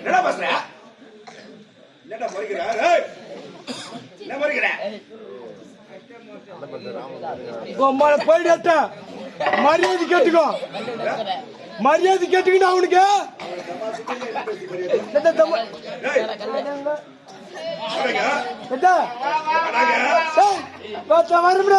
என்ன பேசுற? என்னடா முறைக்கிற? என்ன முறைக்கிற? போயிட்டு மரியாதை கேட்டுக்கோ மரியாதை கேட்டுக்கிட்டு அவனுக்கு வரும்டா,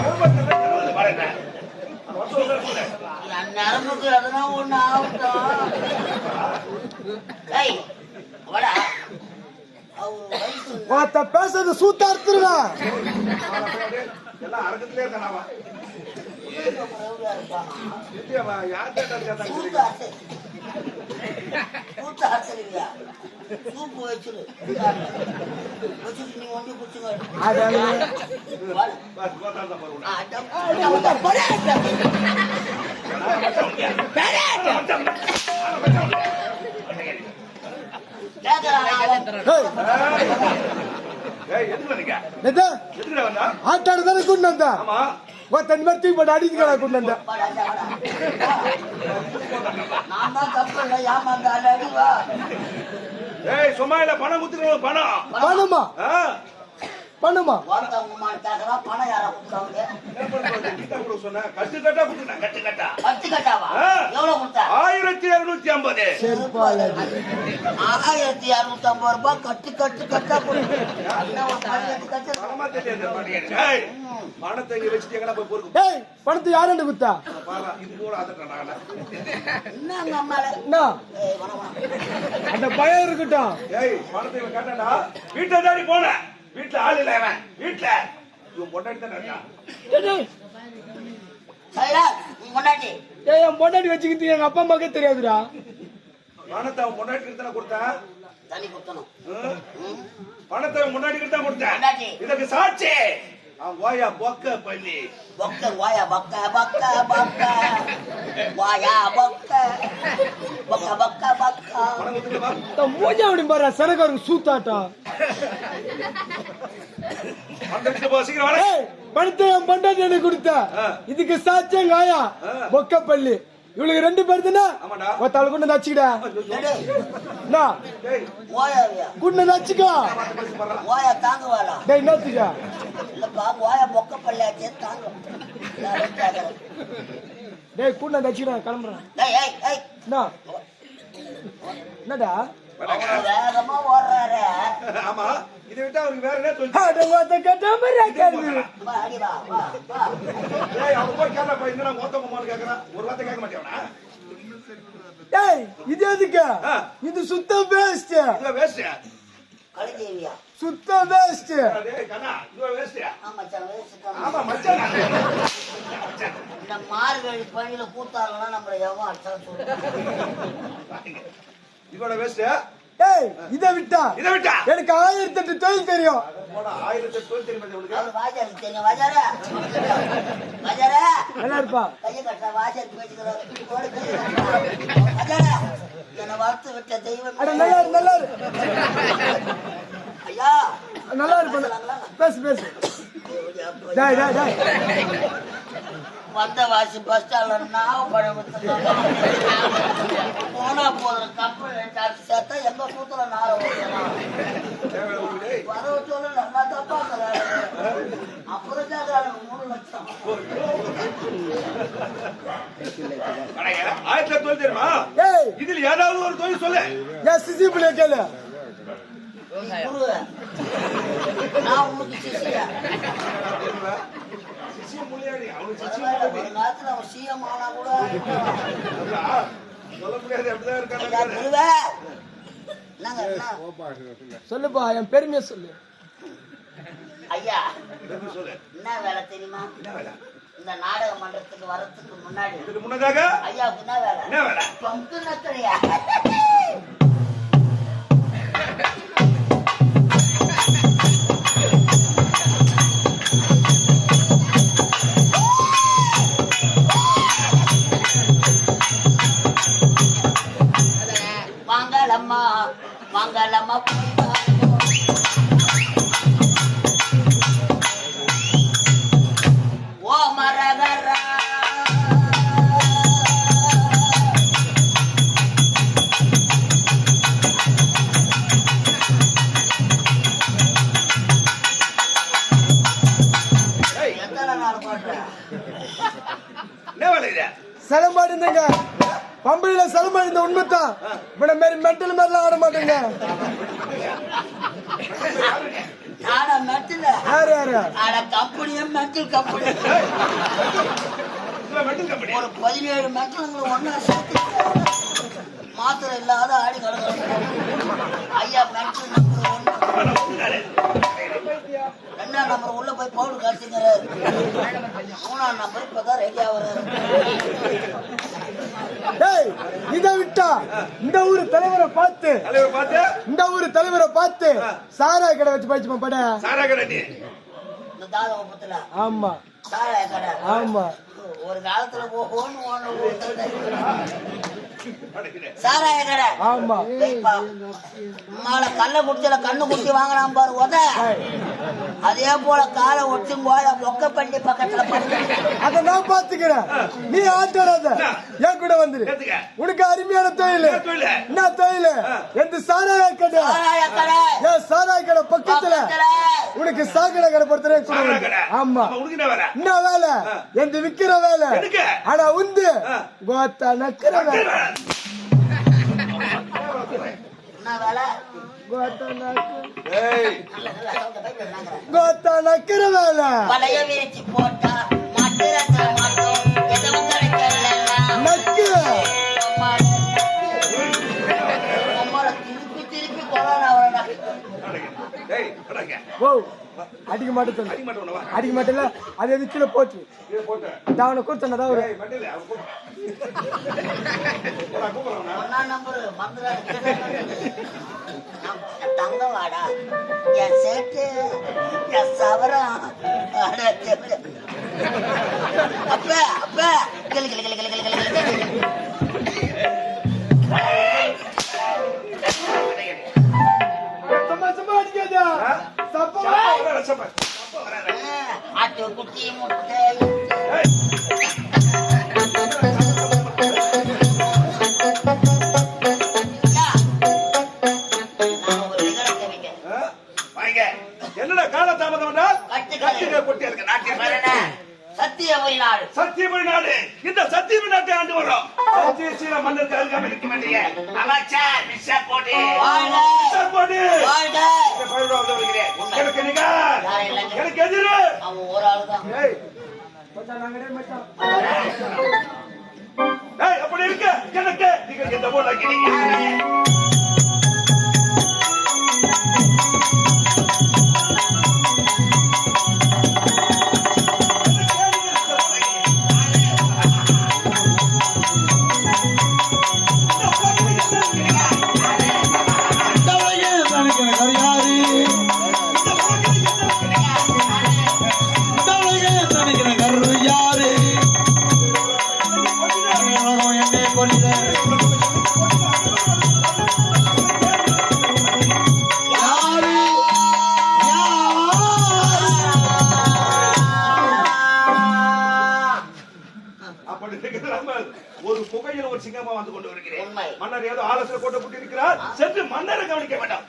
ஆரம்பத்துல என்ன பாருங்க. வர சொல்றேன் சொல்லு. நரம்புக்கு எதனா ஒண்ணு ஆகட்டும் ஒருத்தன் பேசுறது சூத்த அறுத்துருவேன் எல்லாம் ஆட்டாடு தானே கொண்டு வந்தா ஆமா. ஒருத்தன் மாதிரி தூக்கி போட்டு அடிக்கிறா கொண்டு வந்தா வாடா, வாடா. நான் தான் தப்பு இல்லை ஏமாந்த அடி வா ஏய், சும்மா இல்ல, பணம் குத்துறவங்க பணம். பணமா ஆ? பணமா யாரா கொடுத்தாங்க என்ன பண்றது? நீதான் கொடுக்க சொன்ன. கட்டு கட்டா குத்துனேன், கட்டு கட்டா. பத்து கட்டாவா ஆயிரத்தி இருநூத்தி ஐம்பது. ஆயிரத்தி இருநூத்தி ஐம்பது ரூபாய் கட்டு கட்டு கட்டா பணத்தை பணத்தை யாருன்னு குத்தா அந்த பயம் இருக்கட்டும். வீட்டுல தாடி போன வீட்டுல ஆள் இல்ல அவன் வீட்டுல. இவன் பொண்டாட்டி தானே இருக்கான் ஏய், என் பொண்டாட்டி வச்சுக்கிட்டு எங்க அப்பா அம்மாக்கே தெரியாதுடா. பணத்தை அவன் பொண்டாட்டி தானே கொடுத்தான்? தண்ணி குத்தணும். பணத்தை அவன் பொண்டாட்டி தான் கொடுத்தேன்? பொண்டாட்டி. இதுக்கு சாட்சி. அவன் வாயா பொக்க பண்ணி பொக்க வாயா பக்க பக்க பக்க. வாயா பக்க. பக்க பக்க பக்க. மூஞ்ச அப்படி பாரு எடுத்துட்டு போ சீக்கிரம் பணத்தை என் பொண்டாட்டி எனக்கு கொடுத்தா. இதுக்கு சாட்சியம் காயா? ஆ. பொக்கப்பள்ளி இவளுக்கு ரெண்டு பேர் தானே? ஆமாடா. ஒருத்தாள் கொண்டு டேய், டேய். வாயாவியா கொண்டு வந்து வச்சுக்கோ வாயா தாங்குவாளா? டேய் என்னத்துக்கா இல்லப்பா வாயா பொக்க பள்ளியாச்சே கேட்கல. டேய் கொண்டு வச்சுக்கிடா கிளம்புறேன். ஏய் ஏய் ஏய். என்ன என்னடா? வேகமா ஓடுறாரு. ஆமா. இதை விட்டா அவருக்கு வேற என்ன சொல்லி அட ஒருத்த கேட்ட மாதிரி கேள்வி வா, அடி வா வா வா. ஏய் அவன் போய் கேட்டா போய் என்னடா மொத்த குமார் கேக்குறான் ஒரு வார்த்தை கேட்க மாட்டேவனா டேய் இது எதுக்கு. இது சுத்த வேஸ்ட் இதுல வேஸ்ட் கலிதேவியா? சுத்த வேஸ்ட் இந்த மார்கழி பணியில கூத்தாங்கன்னா நம்மள எவன் அடிச்சா சொல்லு இதோட வேஸ்ட் டேய் இதை விட்டா? இதை விட்டா? எனக்கு ஆயிரத்தி எட்டு தொழில் தெரியும். போடா ஆயிரத்தி எட்டு வாஜாருக்கு தெரியும் நல்லா இருப்பா. என்னை வளர்த்து விட்ட தெய்வம். அட நல்லா நல்லா ஐயா. நல்லா இருப்பா பேசு பேசு. டேய் டேய் டேய். வந்த வாசி பஸ் ஸ்டாண்ட்ல நாவ பழம் போனா போதும் கப்பல் சார்ஜ் சேர்த்தா எங்க கூத்துல நார உங்களுக்கு வர சொல்லல நான் தப்பா அப்புறம் மூணு லட்சம். ஆயிரத்தி தொழில் தெரியுமா ஏய். இதில் ஏதாவது ஒரு தொழில் சொல்லு. என் சிசி பிள்ளை கேளு. நான் சிசியா? முள்ளியாடி அவனுக்கு சிசி பரவாயில்ல, ஒரு காலத்துல அவன் சிஎம் ஆனா கூட சொல்ல முடியாது அப்படிதான் ஐயா, இருக்காங்க சொல்லுப்பா என் பெருமையை சொல்லு. ஐயா என்ன வேலை தெரியுமா? இந்த நாடக மன்றத்துக்கு வர்றதுக்கு முன்னாடி. முன்னதாக வேலை? என்ன வேலை? பங்கு நக்கலையா போய் வாங்கோ. ஓ மரகரா. சிலம்பாடு இருந்தங்க. பம்பையில சிலம்பாடு இந்த உண்மைத்தான் இப்ப மாரி மெட்டல் மாதிரிலாம் ஆட மாட்டேங்க. யாரு யாரு? ஆட கம்பெனியே மெட்டல் கம்பெனி. ஒரு பதினேழு மெட்டலுங்களை ஒன்னா சேர்த்து மாத்திரை இல்லாத ஆடி கிடக்குறாங்க. ஐயா மெட்டல் நம்பர் ஒண்ணு ரெண்டாம் நம்பர் உள்ள போய் பவுல் காய்ச்சிங்கிறாரு மூணாம் நம்பர் இப்பதான் ரெடி ஆகுறாரு. இதை விட்டா இந்த ஊர் தலைவரை பார்த்து தலைவர் பார்த்து? இந்த ஊர் தலைவரை பார்த்து சாரா கடை வச்சு போயிடுச்சுமா பட சாரா குப்பத்துல ஆமா. கடை. ஆமா. ஒரு காலத்துல போகணும் ஒண்ணு சாராய கடை. ஆமா. கல்ல குடிச்சல கண்ணு குடிச்சு வாங்கினான் பாரு உத. அதே போல காலை ஒட்டி போய மொக்க பண்டி பக்கத்துல அத நான் பாத்துக்கிறேன் நீ ஆட்டாடாத என் கூட வந்துரு. உனக்கு அருமையான தொழில். என்ன தொழிலு? எந்த சாராய கடை? சாராய கடை. ஏன் சாராய கடை பக்கத்துல? உனக்கு சாக்கடை கடை பொறுத்தவரை கூட. ஆமா. என்ன வேலை? எந்த விக்கிற வேலை. எதுக்கு? ஆனா உந்து. கோத்தா நக்கிற வேலை. என்ன வேலை? கோத்தா நக்கிற வேலை. போட்டா மாட்டுறத அடிக்க மாட்டேன் அடிக்க மாட்டேல அது எது கீழே போச்சு? ஒரு அவன் கூப்பிடு. போடா, கூப்பிடுறவனா ஒன்னா நம்பர் மந்திராடு தங்கம் வாடா. என் சேட்டு என் சவரம். அப்ப இந்த பயிரோடு வந்து வருகிறேன். எனக்கு நிகர். எனக்கு எதிரு. அவன் ஒரு ஆளு தான். ஏய். மச்சான் நாங்களே மச்சான். ஏய், அப்படி இருக்க. எனக்கு. நீங்கள் எந்த போல ஆக்கிறீங்க ஒரு புகையில் ஒரு சிங்கமா வந்து கொண்டு வருகிறேன். மன்னர் ஏதோ ஆலோசனை போட்டு கொண்டிருக்கிறார் சென்று மன்னரை கவனிக்க வேண்டாம்.